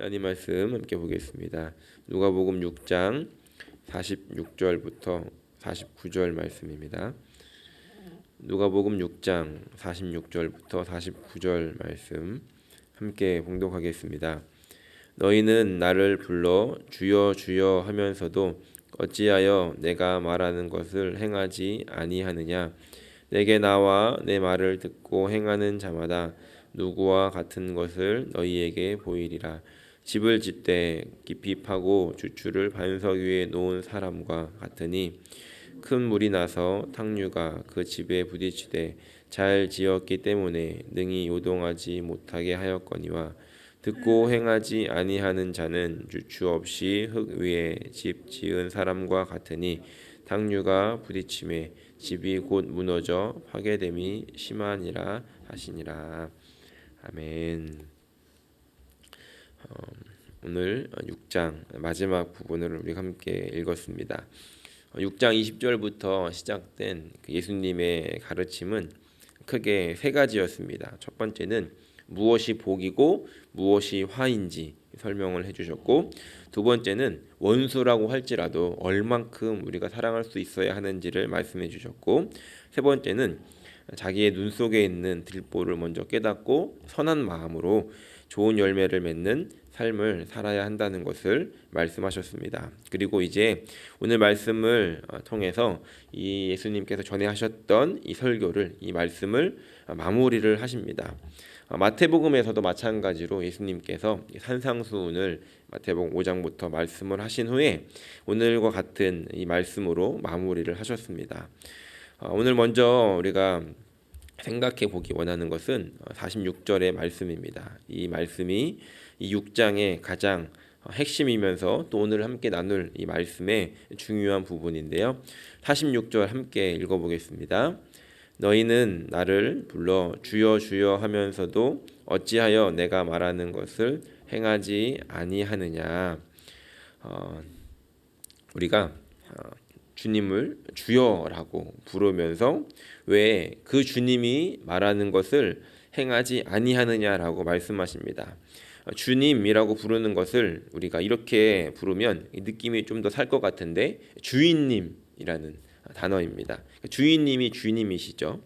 하나님 말씀 함께 보겠습니다. 누가복음 6장 46절부터 49절 말씀입니다. 누가복음 6장 46절부터 49절 말씀 함께 봉독하겠습니다. 너희는 나를 불러 주여 주여 하면서도 어찌하여 내가 말하는 것을 행하지 아니하느냐 내게 나와 내 말을 듣고 행하는 자마다 누구와 같은 것을 너희에게 보이리라 집을 짓되 깊이 파고 주추를 반석 위에 놓은 사람과 같으니 큰 물이 나서 탕류가 그 집에 부딪히되 잘 지었기 때문에 능히 요동하지 못하게 하였거니와 듣고 행하지 아니하는 자는 주추 없이 흙 위에 집 지은 사람과 같으니 탕류가 부딪힘에 집이 곧 무너져 파괴됨이 심하니라 하시니라 아멘. 어, 오늘 6장 마지막 부분을 우리가 함께 읽었습니다. 6장 20절부터 시작된 그 예수님의 가르침은 크게 세 가지였습니다. 첫 번째는 무엇이 복이고 무엇이 화인지 설명을 해주셨고 두 번째는 원수라고 할지라도 얼만큼 우리가 사랑할 수 있어야 하는지를 말씀해 주셨고 세 번째는 자기의 눈 속에 있는 들보를 먼저 깨닫고 선한 마음으로 좋은 열매를 맺는 삶을 살아야 한다는 것을 말씀하셨습니다. 그리고 이제 오늘 말씀을 어, 통해서 이 예수님께서 전에 하셨던 이 설교를 이 말씀을 마무리를 하십니다. 어, 마태복음에서도 마찬가지로 예수님께서 산상수훈을 마태복음 5장부터 말씀을 하신 후에 오늘과 같은 이 말씀으로 마무리를 하셨습니다. 어, 오늘 먼저 우리가 생각해 보기 원하는 것은 46절의 말씀입니다. 이 말씀이 이 6장의 가장 핵심이면서 또 오늘 함께 나눌 이 말씀의 중요한 부분인데요. 46절 함께 읽어보겠습니다. 너희는 나를 불러 주여 주여 하면서도 어찌하여 내가 말하는 것을 행하지 아니하느냐. 어, 우리가 어, 주님을 주여라고 부르면서 왜그 주님이 말하는 것을 행하지 아니하느냐라고 말씀하십니다. 주님이라고 부르는 것을 우리가 이렇게 부르면 느낌이 좀 더 살 것 같은데 주인님이라는 단어입니다. 주인님이 주님이시죠.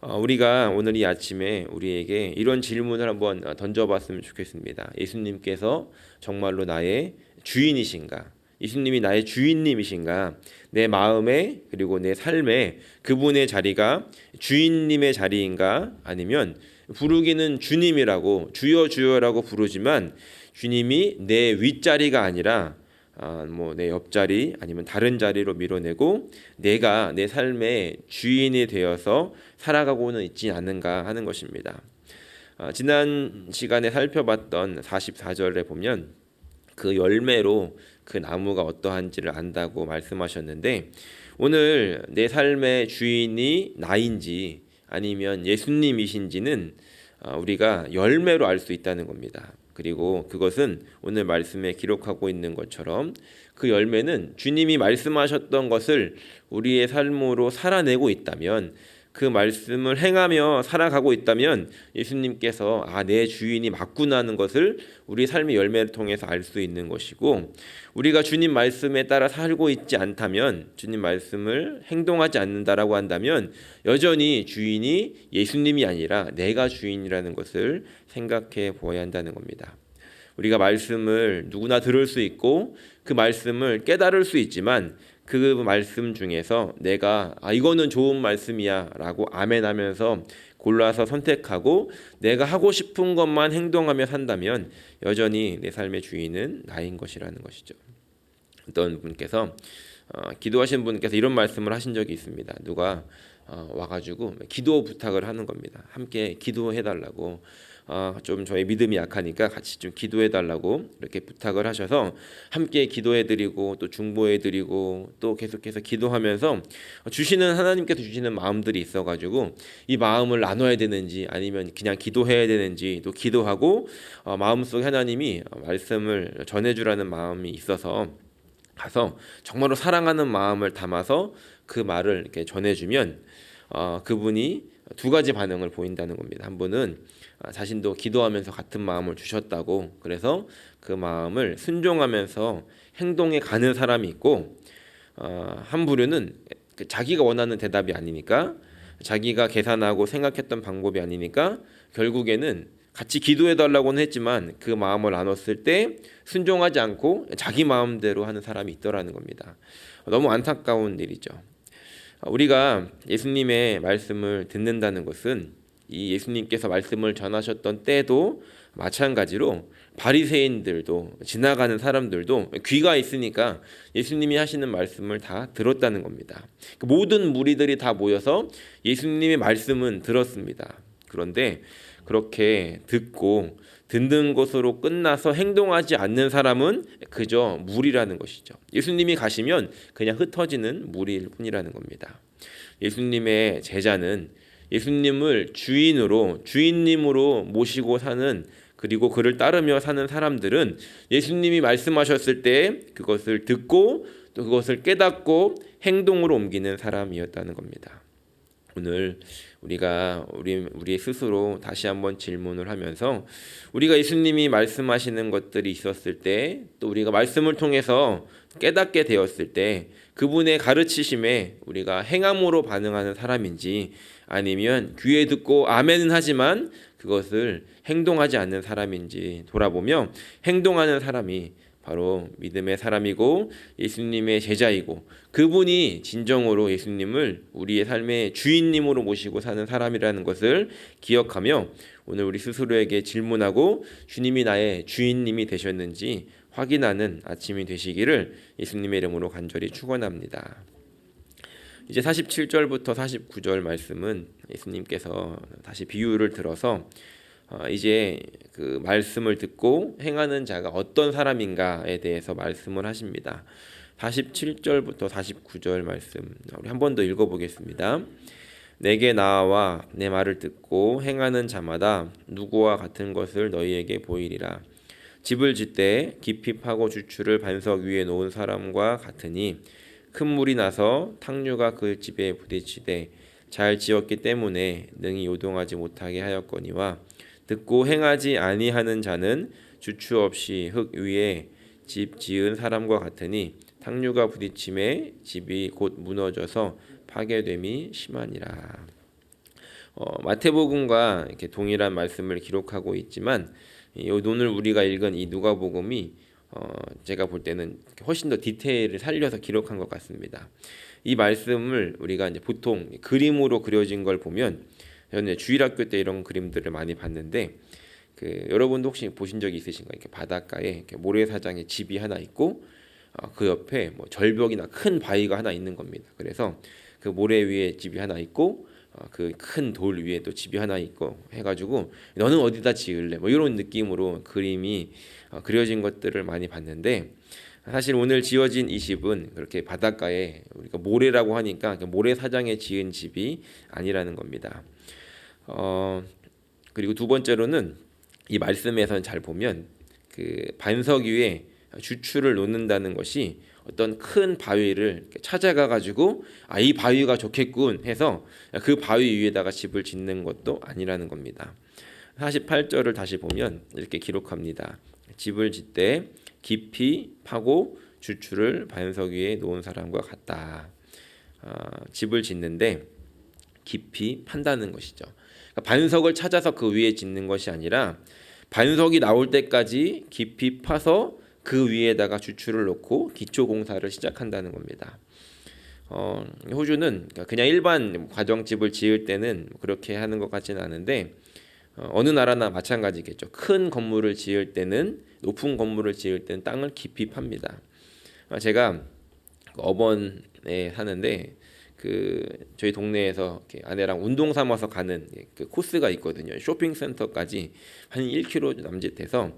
어, 우리가 오늘 이 아침에 우리에게 이런 질문을 한번 던져봤으면 좋겠습니다. 예수님께서 정말로 나의 주인이신가? 예수님이 나의 주인님이신가? 내 마음에 그리고 내 삶에 그분의 자리가 주인님의 자리인가? 아니면 부르기는 주님이라고 주여 주여라고 부르지만 주님이 내 윗자리가 아니라 아, 뭐 내 옆자리 아니면 다른 자리로 밀어내고 내가 내 삶의 주인이 되어서 살아가고는 있지 않는가 하는 것입니다. 아, 지난 시간에 살펴봤던 44절에 보면 그 열매로 그 나무가 어떠한지를 안다고 말씀하셨는데 오늘 내 삶의 주인이 나인지 아니면 예수님이신지는 아, 우리가 열매로 알 수 있다는 겁니다. 그리고 그것은 오늘 말씀에 기록하고 있는 것처럼 그 열매는 주님이 말씀하셨던 것을 우리의 삶으로 살아내고 있다면 그 말씀을 행하며 살아가고 있다면 예수님께서 아 내 주인이 맞구나 하는 것을 우리 삶의 열매를 통해서 알 수 있는 것이고 우리가 주님 말씀에 따라 살고 있지 않다면 주님 말씀을 행동하지 않는다라고 한다면 여전히 주인이 예수님이 아니라 내가 주인이라는 것을 생각해 보아야 한다는 겁니다. 우리가 말씀을 누구나 들을 수 있고 그 말씀을 깨달을 수 있지만 그 말씀 중에서 내가 아 이거는 좋은 말씀이야라고 아멘하면서 골라서 선택하고 내가 하고 싶은 것만 행동하며 산다면 여전히 내 삶의 주인은 나인 것이라는 것이죠. 어떤 분께서 어, 기도하신 분께서 이런 말씀을 하신 적이 있습니다. 누가 어, 와가지고 기도 부탁을 하는 겁니다. 함께 기도해 달라고. 아, 좀 저의 믿음이 약하니까 같이 좀 기도해 달라고 이렇게 부탁을 하셔서 함께 기도해 드리고 또 중보해 드리고 또 계속해서 기도하면서 주시는 하나님께서 주시는 마음들이 있어 가지고 이 마음을 나눠야 되는지 아니면 그냥 기도해야 되는지 또 기도하고 어, 마음속에 하나님이 말씀을 전해 주라는 마음이 있어서 가서 정말로 사랑하는 마음을 담아서 그 말을 이렇게 전해 주면 어, 그분이 두 가지 반응을 보인다는 겁니다. 한 분은 아, 자신도 기도하면서 같은 마음을 주셨다고 그래서 그 마음을 순종하면서 행동에 가는 사람이 있고 어, 한 부류는 그 자기가 원하는 대답이 아니니까 자기가 계산하고 생각했던 방법이 아니니까 결국에는 같이 기도해 달라고는 했지만 그 마음을 나눴을 때 순종하지 않고 자기 마음대로 하는 사람이 있더라는 겁니다. 너무 안타까운 일이죠. 우리가 예수님의 말씀을 듣는다는 것은 이 예수님께서 말씀을 전하셨던 때도 마찬가지로 바리새인들도 지나가는 사람들도 귀가 있으니까 예수님이 하시는 말씀을 다 들었다는 겁니다. 그 모든 무리들이 다 모여서 예수님의 말씀은 들었습니다. 그런데 그렇게 듣고 듣는 것으로 끝나서 행동하지 않는 사람은 그저 무리라는 것이죠. 예수님이 가시면 그냥 흩어지는 무리일 뿐이라는 겁니다. 예수님의 제자는 예수님을 주인으로 주인님으로 모시고 사는 그리고 그를 따르며 사는 사람들은 예수님이 말씀하셨을 때 그것을 듣고 또 그것을 깨닫고 행동으로 옮기는 사람이었다는 겁니다. 오늘 우리가 우리 우리 스스로 다시 한번 질문을 하면서 우리가 예수님이 말씀하시는 것들이 있었을 때 또 우리가 말씀을 통해서 깨닫게 되었을 때 그분의 가르치심에 우리가 행함으로 반응하는 사람인지 아니면 귀에 듣고 아멘은 하지만 그것을 행동하지 않는 사람인지 돌아보며 행동하는 사람이 바로 믿음의 사람이고 예수님의 제자이고 그분이 진정으로 예수님을 우리의 삶의 주인님으로 모시고 사는 사람이라는 것을 기억하며 오늘 우리 스스로에게 질문하고 주님이 나의 주인님이 되셨는지 확인하는 아침이 되시기를 예수님의 이름으로 간절히 축원합니다. 이제 47절부터 49절 말씀은 예수님께서 다시 비유를 들어서 어, 이제 그 말씀을 듣고 행하는 자가 어떤 사람인가에 대해서 말씀을 하십니다. 47절부터 49절 말씀 우리 한 번 더 읽어보겠습니다. 내게 나와 내 말을 듣고 행하는 자마다 누구와 같은 것을 너희에게 보이리라. 집을 짓되 깊이 파고 주추를 반석 위에 놓은 사람과 같으니 큰 물이 나서 탕류가 그 집에 부딪히되 잘 지었기 때문에 능히 요동하지 못하게 하였거니와 듣고 행하지 아니하는 자는 주추 없이 흙 위에 집 지은 사람과 같으니 탕류가 부딪힘에 집이 곧 무너져서 파괴됨이 심하니라. 어, 마태복음과 이렇게 동일한 말씀을 기록하고 있지만 이 오늘 우리가 읽은 이 누가복음이 어, 제가 볼 때는 훨씬 더 디테일을 살려서 기록한 것 같습니다. 이 말씀을 우리가 이제 보통 그림으로 그려진 걸 보면 저는 주일학교 때 이런 그림들을 많이 봤는데 그 여러분도 혹시 보신 적이 있으신가요? 이렇게 바닷가에 이렇게 모래사장에 집이 하나 있고 어, 그 옆에 뭐 절벽이나 큰 바위가 하나 있는 겁니다. 그래서 그 모래 위에 집이 하나 있고 어, 그큰 돌 위에 또 집이 하나 있고 해가지고 너는 어디다 지을래? 뭐 이런 느낌으로 그림이 어, 그려진 것들을 많이 봤는데 사실 오늘 지어진 이 집은 그렇게 바닷가에 우리가 모래라고 하니까 모래 사장에 지은 집이 아니라는 겁니다. 어, 그리고 두 번째로는 이 말씀에선 잘 보면 그 반석 위에 주추를 놓는다는 것이 어떤 큰 바위를 찾아가 가지고 아 이 바위가 좋겠군 해서 그 바위 위에다가 집을 짓는 것도 아니라는 겁니다. 48절을 다시 보면 이렇게 기록합니다. 집을 짓되 깊이 파고 주추를 반석 위에 놓은 사람과 같다. 아, 집을 짓는데 깊이 판다는 것이죠. 그러니까 반석을 찾아서 그 위에 짓는 것이 아니라 반석이 나올 때까지 깊이 파서 그 위에다가 주추를 놓고 기초 공사를 시작한다는 겁니다. 어, 호주는 그냥 일반 가정집을 지을 때는 그렇게 하는 것 같지는 않은데 어, 느 나라나 마찬가지겠죠. 큰 건물을 지을 때는 높은 건물을 지을 때는 땅을 깊이 팝니다. 아, 제가 그 어번에 사는데 그 저희 동네에서 아내랑 운동 삼아서 가는 그 코스가 있거든요. 쇼핑센터까지 한 1km 남짓해서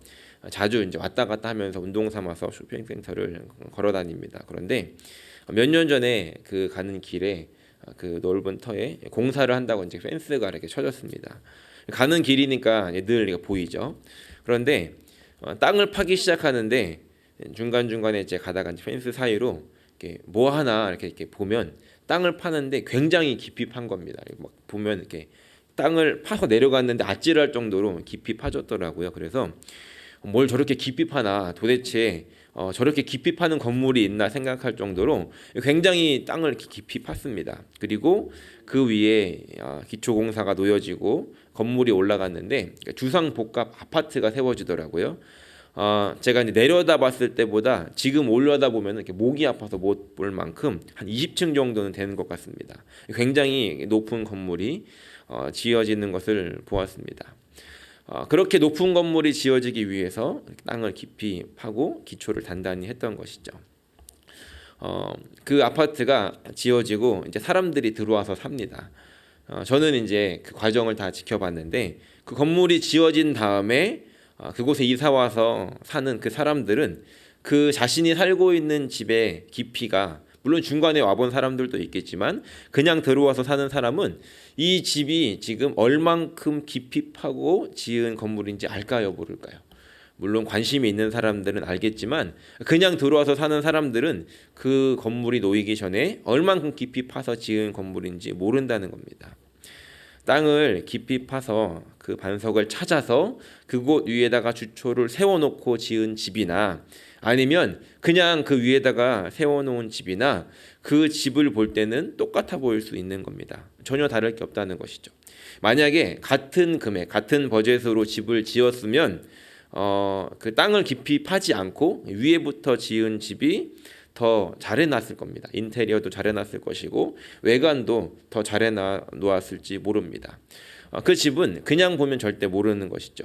자주 이제 왔다 갔다 하면서 운동 삼아서 쇼핑센터를 걸어 다닙니다. 그런데 몇 년 전에 그 가는 길에 그 넓은 터에 공사를 한다고 이제 펜스가 이렇게 쳐졌습니다. 가는 길이니까 늘 보이죠. 그런데 어, 땅을 파기 시작하는데 중간 중간에 이제 가다가 펜스 사이로 이렇게 뭐 하나 이렇게 이렇게 보면 땅을 파는데 굉장히 깊이 판 겁니다. 막 보면 이렇게 땅을 파서 내려갔는데 아찔할 정도로 깊이 파졌더라고요. 그래서 뭘 저렇게 깊이 파나 도대체 어, 저렇게 깊이 파는 건물이 있나 생각할 정도로 굉장히 땅을 기- 깊이 팠습니다. 그리고 그 위에 어, 기초공사가 놓여지고 건물이 올라갔는데 주상 복합 아파트가 세워지더라고요. 어, 제가 이제 내려다 봤을 때보다 지금 올려다 보면 이렇게 목이 아파서 못 볼 만큼 한 20층 정도는 되는 것 같습니다. 굉장히 높은 건물이 어, 지어지는 것을 보았습니다. 어, 그렇게 높은 건물이 지어지기 위해서 땅을 깊이 파고 기초를 단단히 했던 것이죠. 어, 그 아파트가 지어지고 이제 사람들이 들어와서 삽니다. 어, 저는 이제 그 과정을 다 지켜봤는데 그 건물이 지어진 다음에 어, 그곳에 이사 와서 사는 그 사람들은 그 자신이 살고 있는 집의 깊이가 물론 중간에 와본 사람들도 있겠지만 그냥 들어와서 사는 사람은 이 집이 지금 얼만큼 깊이 파고 지은 건물인지 알까요 모를까요? 물론 관심이 있는 사람들은 알겠지만 그냥 들어와서 사는 사람들은 그 건물이 놓이기 전에 얼만큼 깊이 파서 지은 건물인지 모른다는 겁니다. 땅을 깊이 파서 그 반석을 찾아서 그곳 위에다가 주초를 세워놓고 지은 집이나 아니면 그냥 그 위에다가 세워놓은 집이나 그 집을 볼 때는 똑같아 보일 수 있는 겁니다. 전혀 다를 게 없다는 것이죠. 만약에 같은 금액, 같은 버젯으로 집을 지었으면 어, 그 땅을 깊이 파지 않고 위에부터 지은 집이 더 잘해놨을 겁니다. 인테리어도 잘해놨을 것이고 외관도 더 잘해놓았을지 모릅니다. 어, 그 집은 그냥 보면 절대 모르는 것이죠.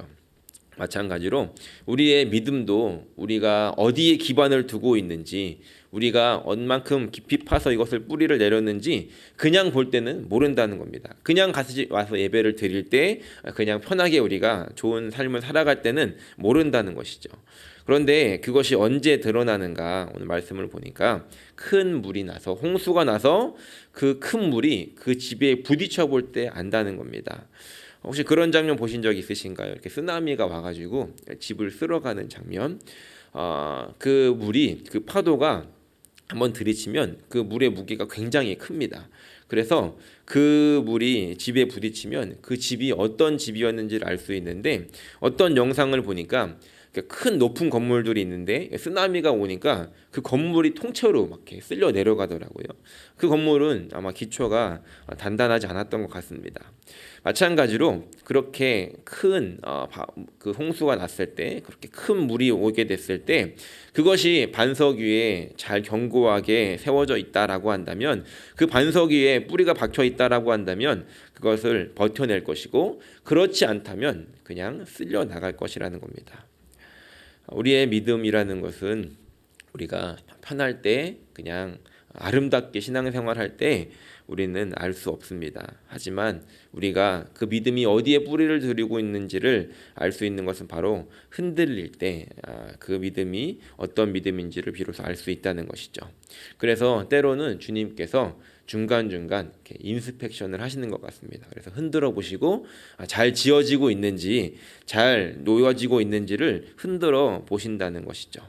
마찬가지로 우리의 믿음도 우리가 어디에 기반을 두고 있는지 우리가 얼만큼 깊이 파서 이것을 뿌리를 내렸는지 그냥 볼 때는 모른다는 겁니다. 그냥 같이 와서 예배를 드릴 때 그냥 편하게 우리가 좋은 삶을 살아갈 때는 모른다는 것이죠. 그런데 그것이 언제 드러나는가 오늘 말씀을 보니까 큰 물이 나서 홍수가 나서 그 큰 물이 그 집에 부딪혀 볼 때 안다는 겁니다. 혹시 그런 장면 보신 적 있으신가요? 이렇게 쓰나미가 와가지고 집을 쓸어가는 장면. 어, 그 물이 그 파도가 한번 들이치면 그 물의 무게가 굉장히 큽니다. 그래서 그 물이 집에 부딪히면 그 집이 어떤 집이었는지를 알 수 있는데 어떤 영상을 보니까 큰 높은 건물들이 있는데 쓰나미가 오니까 그 건물이 통째로 막 이렇게 쓸려 내려가더라고요. 그 건물은 아마 기초가 단단하지 않았던 것 같습니다. 마찬가지로 그렇게 큰 어, 그 홍수가 났을 때 그렇게 큰 물이 오게 됐을 때 그것이 반석 위에 잘 견고하게 세워져 있다라고 한다면 그 반석 위에 뿌리가 박혀 있다라고 한다면 그것을 버텨낼 것이고 그렇지 않다면 그냥 쓸려 나갈 것이라는 겁니다. 우리의 믿음이라는 것은 우리가 편할 때 그냥 아름답게 신앙생활할 때 우리는 알 수 없습니다. 하지만 우리가 그 믿음이 어디에 뿌리를 들이고 있는지를 알 수 있는 것은 바로 흔들릴 때 그 믿음이 어떤 믿음인지를 비로소 알 수 있다는 것이죠. 그래서 때로는 주님께서 중간중간 이렇게 인스펙션을 하시는 것 같습니다. 그래서 흔들어 보시고 잘 지어지고 있는지 잘 놓여지고 있는지를 흔들어 보신다는 것이죠.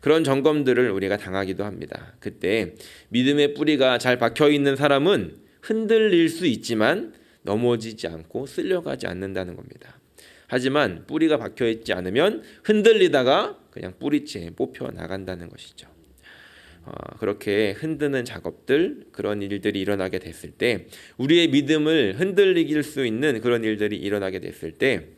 그런 점검들을 우리가 당하기도 합니다. 그때 믿음의 뿌리가 잘 박혀 있는 사람은 흔들릴 수 있지만 넘어지지 않고 쓸려가지 않는다는 겁니다. 하지만 뿌리가 박혀 있지 않으면 흔들리다가 그냥 뿌리채 뽑혀 나간다는 것이죠. 어, 그렇게 흔드는 작업들 그런 일들이 일어나게 됐을 때 우리의 믿음을 흔들리길 수 있는 그런 일들이 일어나게 됐을 때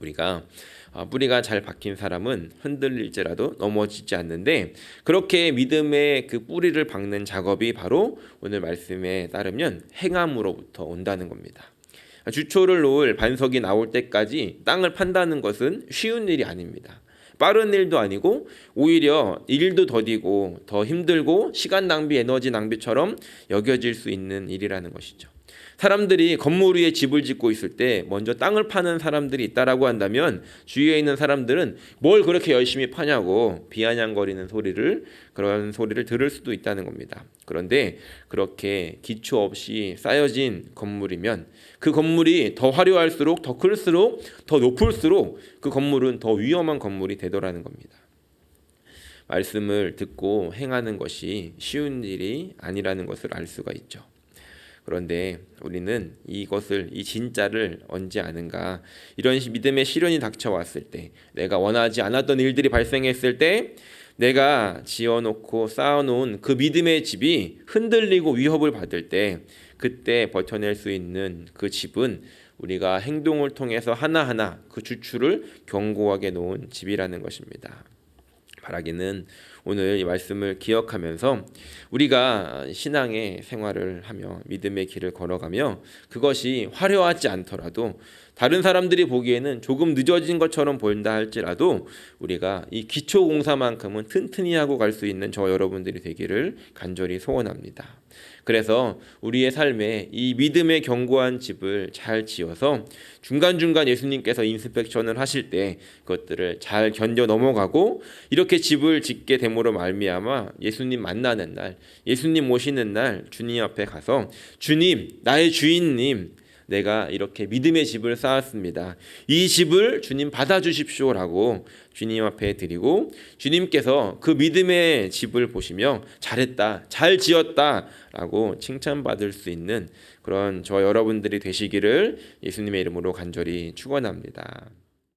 우리가 어, 뿌리가 잘 박힌 사람은 흔들릴지라도 넘어지지 않는데 그렇게 믿음의 그 뿌리를 박는 작업이 바로 오늘 말씀에 따르면 행함으로부터 온다는 겁니다. 주초를 놓을 반석이 나올 때까지 땅을 판다는 것은 쉬운 일이 아닙니다. 빠른 일도 아니고 오히려 일도 더디고 더 힘들고 시간 낭비, 에너지 낭비처럼 여겨질 수 있는 일이라는 것이죠. 사람들이 건물 위에 집을 짓고 있을 때 먼저 땅을 파는 사람들이 있다라고 한다면 주위에 있는 사람들은 뭘 그렇게 열심히 파냐고 비아냥거리는 소리를 그런 소리를 들을 수도 있다는 겁니다. 그런데 그렇게 기초 없이 쌓여진 건물이면 그 건물이 더 화려할수록 더 클수록 더 높을수록 그 건물은 더 위험한 건물이 되더라는 겁니다. 말씀을 듣고 행하는 것이 쉬운 일이 아니라는 것을 알 수가 있죠. 그런데 우리는 이것을 이 진짜를 언제 아는가? 이런 시- 믿음의 시련이 닥쳐왔을 때, 내가 원하지 않았던 일들이 발생했을 때, 내가 지어놓고 쌓아놓은 그 믿음의 집이 흔들리고 위협을 받을 때, 그때 버텨낼 수 있는 그 집은 우리가 행동을 통해서 하나하나 그 주추를 견고하게 놓은 집이라는 것입니다. 바라기는 오늘 이 말씀을 기억하면서 우리가 신앙의 생활을 하며 믿음의 길을 걸어가며 그것이 화려하지 않더라도 다른 사람들이 보기에는 조금 늦어진 것처럼 보인다 할지라도 우리가 이 기초 공사만큼은 튼튼히 하고 갈 수 있는 저 여러분들이 되기를 간절히 소원합니다. 그래서 우리의 삶에 이 믿음의 견고한 집을 잘 지어서 중간중간 예수님께서 인스펙션을 하실 때 그것들을 잘 견뎌 넘어가고 이렇게 집을 짓게 됨으로 말미암아 예수님 만나는 날, 예수님 오시는 날 주님 앞에 가서 주님, 나의 주인님 내가 이렇게 믿음의 집을 쌓았습니다. 이 집을 주님 받아주십시오라고 주님 앞에 드리고 주님께서 그 믿음의 집을 보시며 잘했다, 잘 지었다라고 칭찬받을 수 있는 그런 저 여러분들이 되시기를 예수님의 이름으로 간절히 축원합니다.